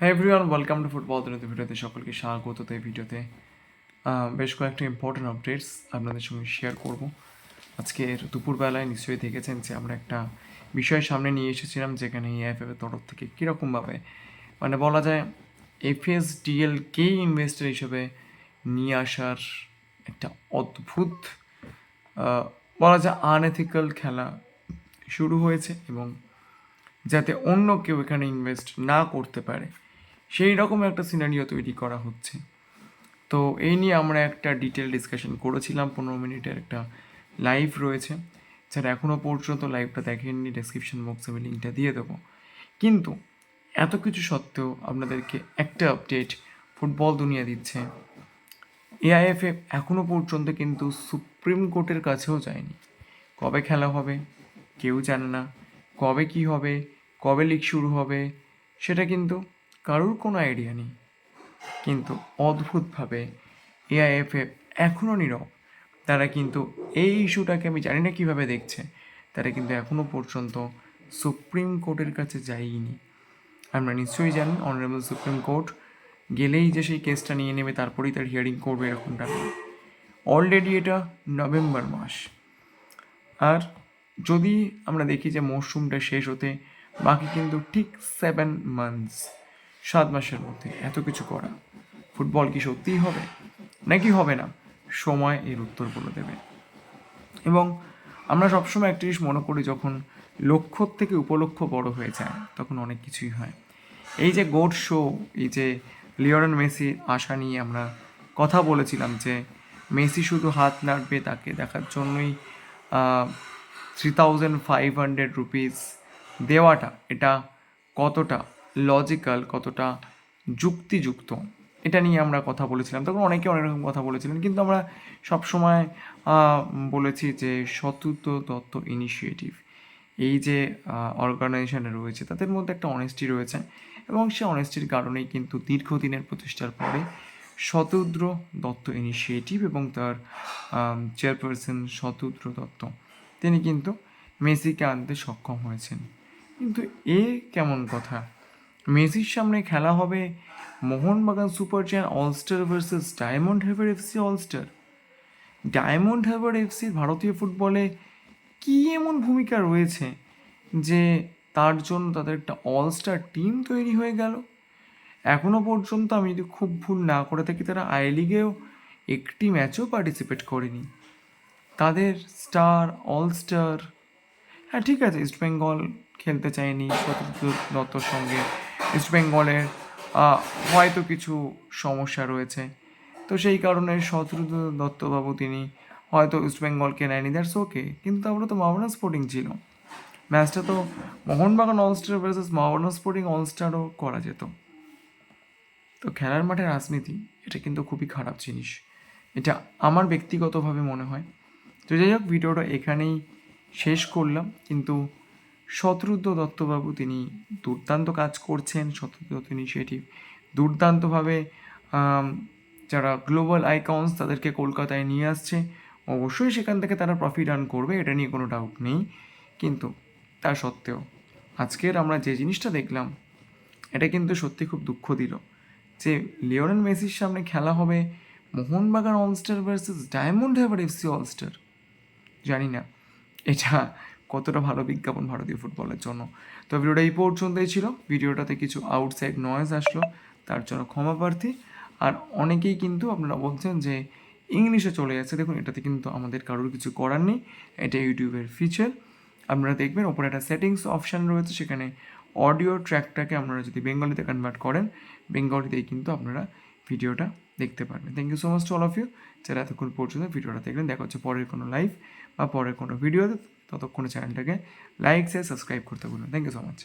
হ্যাঁ everyone welcome to football দিনের ভিডিওতে সকলকে স্বাগত এই ভিডিওতে। বেশ কয়েকটা ইম্পর্টেন্ট আপডেটস আপনাদের সঙ্গে শেয়ার করব। আজকের দুপুরবেলায় নিশ্চয়ই দেখেছেন যে আমরা একটা বিষয় সামনে নিয়ে এসেছিলাম, যেখানে এফএফ এর তরফ থেকে কীরকমভাবে মানে বলা যায় এফএস ডিএলকে ইনভেস্টার হিসেবে নিয়ে আসার একটা অদ্ভুত বলা যায় আনএথিক্যাল খেলা শুরু হয়েছে এবং যাতে অন্য কেউ এখানে ইনভেস্ট না করতে পারে। সেই রকম একটা সিনারিও তৈরি করা হচ্ছে। তো এই নিয়ে আমরা একটা ডিটেল ডিসকাশন করেছিলাম, পনেরো মিনিটের একটা লাইভ রয়েছে। যারা এখনও পর্যন্ত লাইভটা দেখেননি ডেসক্রিপশন বক্সে আমি লিঙ্কটা দিয়ে দেবো। কিন্তু এত কিছু সত্ত্বেও আপনাদেরকে একটা আপডেট ফুটবল দুনিয়া দিচ্ছে। এআইএফএফ এখনও পর্যন্ত কিন্তু সুপ্রিম কোর্টের কাছেও যায়নি। কবে খেলা হবে, কেউ জানে না। কবে কি হবে, কবে লিগ শুরু হবে, সেটা কিন্তু কারোর কোনো আইডিয়া নেই। কিন্তু অদ্ভুতভাবে এআইএফএফ এখনও নীরব। তারা কিন্তু এই ইস্যুটাকে আমি জানি না কীভাবে দেখছে। তারা কিন্তু এখনও পর্যন্ত সুপ্রিম কোর্টের কাছে যায়নি আমরা নিশ্চয়ই জানি অনারেবল সুপ্রিম কোর্ট গেলেই যে সেই কেসটা নিয়ে নেবে, তারপরেই তার হিয়ারিং করবে এরকমটা অলরেডি এটা নভেম্বর মাস। আর যদি আমরা দেখি যে মরশুমটা শেষ হতে বাকি কিন্তু ঠিক সেভেন মান্থস সাত মাসের মধ্যে এত কিছু করা। ফুটবল কি সত্যিই হবে? নাকি হবে না? সময় এর উত্তর বলে দেবে। এবং আমরা সবসময় একটা জিনিস মনে করি, যখন লক্ষ্যর থেকে উপলক্ষ্য বড় হয়ে যায়, তখন অনেক কিছুই হয়। এই যে গোড শো, এই যে লিওনেল মেসির আশা নিয়ে আমরা কথা বলেছিলাম যে মেসি শুধু হাত নাড়বে তাকে দেখার জন্যই three thousand five hundred rupees দেওয়াটা, এটা কতটা লজিক্যাল কতটা যুক্তিযুক্ত, এটা নিয়ে আমরা কথা বলেছিলাম। তখন অনেকে অনেক রকম কথা বলেছিলেন, কিন্তু আমরা সবসময় বলেছি যে শতুত দত্ত ইনিশিয়েটিভ এই যে অর্গানাইজেশনে রয়েছে, তাদের মধ্যে একটা অনেস্টি রয়েছে এবং সে অনেস্টির কারণেই কিন্তু দীর্ঘদিনের প্রচেষ্টার পরে শতদ্র দত্ত ইনিশিয়েটিভ এবং তার চেয়ারপারসন শতদ্র দত্ত তিনি কিন্তু মেসিকে আনতে সক্ষম হয়েছেন। কিন্তু এ কেমন কথা? মেসির সামনে খেলা হবে Mohun Bagan super giant all star versus Diamond হেভার FC all star. Diamond Harbour এফসির ভারতীয় ফুটবলে কী এমন ভূমিকা রয়েছে যে তার জন্য তাদের একটা অলস্টার টিম তৈরি হয়ে গেল? এখনও পর্যন্ত আমি যদি খুব ভুল না করে থাকি, তারা আই লিগেও একটি ম্যাচও পার্টিসিপেট করেনি। তাদের স্টার অলস্টার হ্যাঁ ঠিক আছে, ইস্ট বেঙ্গল খেলতে চায়নি সতীর্থ দত্তর সঙ্গে ইস্ট বেঙ্গলের হয়তো কিছু সমস্যা রয়েছে। তো সেই কারণে শত্রুত দত্তবাবু তিনি হয়তো ইস্ট বেঙ্গলকে নেয়নি দ্যাটস ওকে কিন্তু আমরা তো মাওনা স্পোর্টিং ছিল। ম্যাচটা তো মোহনবাগান অলস্টার ভার্সেস মাওনা স্পোর্টিং অলস্টারও করা যেত। তো খেলার মাঠে রাজনীতি, এটা কিন্তু খুবই খারাপ জিনিস। এটা আমার ব্যক্তিগতভাবে মনে হয়। তো যাই হোক, ভিডিওটা এখানেই শেষ করলাম, কিন্তু শত্রুদ্র দত্তবাবু তিনি দুর্দান্ত কাজ করছেন শত্রুদ্র তিনি সেটি দুর্দান্তভাবে যারা গ্লোবাল আইকনস তাদেরকে কলকাতায় নিয়ে আসছে, অবশ্যই সেখান থেকে তারা প্রফিট আর্ন করবে, এটা নিয়ে কোনো ডাউট নেই। কিন্তু তা সত্ত্বেও আজকের আমরা যে জিনিসটা দেখলাম, এটা কিন্তু সত্যি খুব দুঃখ দিল যে লিওনেল মেসির সামনে খেলা হবে Mohun Bagan all star versus Diamond হ্যাভার FC all star জানি না, এটা কতটা ভালো বিজ্ঞাপন ভারতীয় ফুটবলের জন্য। তো ভিডিওটা এই পর্যন্তই ছিল। ভিডিওটাতে কিছু আউটসাইড নয়েজ আসলো, তার জন্য ক্ষমা প্রার্থী। আর অনেকেই কিন্তু আপনারা বলছেন যে ইংলিশে চলে যাচ্ছে। দেখুন, এটাতে কিন্তু আমাদের কারোর কিছু করার নেই। এটা ইউটিউবের ফিচার আপনারা দেখবেন, ওপরে একটা সেটিংস অপশান রয়েছে, সেখানে অডিও ট্র্যাকটাকে আপনারা যদি বেঙ্গলিতে কনভার্ট করেন, বেঙ্গলিতেই কিন্তু আপনারা ভিডিওটা দেখতে পারবেন। Thank you so much to all of you যারা এতক্ষণ পর্যন্ত ভিডিওটা দেখলেন, দেখা হচ্ছে পরের কোনো লাইভ বা পরের কোনো ভিডিওতে ততক্ষণে চ্যানেলটাকে লাইক শেয়ার সাবস্ক্রাইব করতে বলুন থ্যাংক ইউ সো মাচ